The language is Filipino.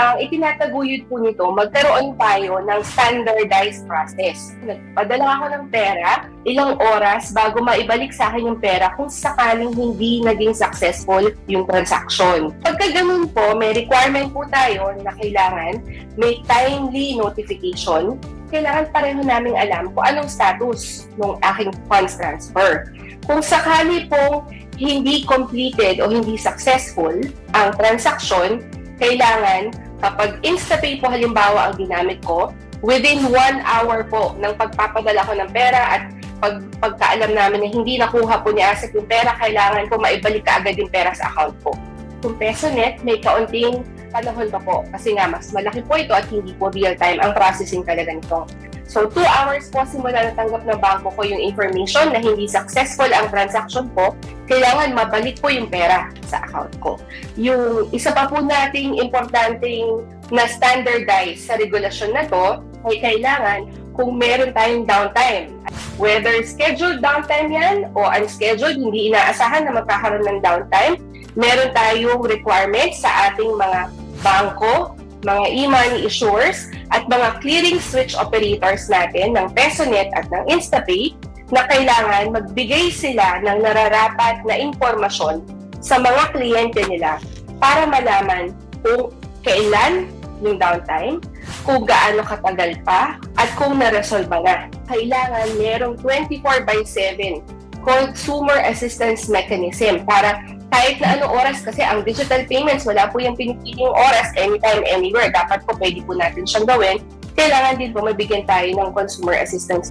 ang itinataguyod po nito, magkaroon tayo ng standardized process. Nagpadala ako ng pera, ilang oras bago maibalik sa akin yung pera kung sakaling hindi naging successful yung transaction. Pagka ganun po, may requirement po tayo na kailangan may timely notification. Kailangan pareho naming alam kung anong status ng aking funds transfer. Kung sakali pong hindi completed o hindi successful ang transaction, kailangan kapag InstaPay po halimbawa ang ginamit ko, within one hour po ng pagpapadala ko ng pera at pag, pagkaalam namin na hindi nakuha po ni Asset yung pera, kailangan po maibalik ka agad yung pera sa account po. Kung PesoNet, may kaunting panahon pa po kasi nga mas malaki po ito at hindi po real time ang processing talaga nito. So, two hours po simula natanggap ng bangko ko yung information na hindi successful ang transaction po, kailangan mabalik po yung pera sa account ko. Yung isa pa po nating importanteng na standardize sa regulasyon na to ay kailangan kung meron tayong downtime. Whether scheduled downtime yan o unscheduled, hindi inaasahan na magkakaroon ng downtime, meron tayong requirement sa ating mga bangko, mga e-money issuers, at mga clearing switch operators natin ng PesoNet at ng InstaPay na kailangan magbigay sila ng nararapat na impormasyon sa mga kliyente nila para malaman kung kailan yung downtime, kung gaano katagal pa, at kung na-resolve na. Kailangan merong 24 by 7 consumer assistance mechanism para kahit na anong oras kasi ang digital payments, wala po yung pinipiling oras anytime, anywhere. Dapat po pwede po natin siyang gawin. Kailangan din po mabigyan tayo ng consumer assistance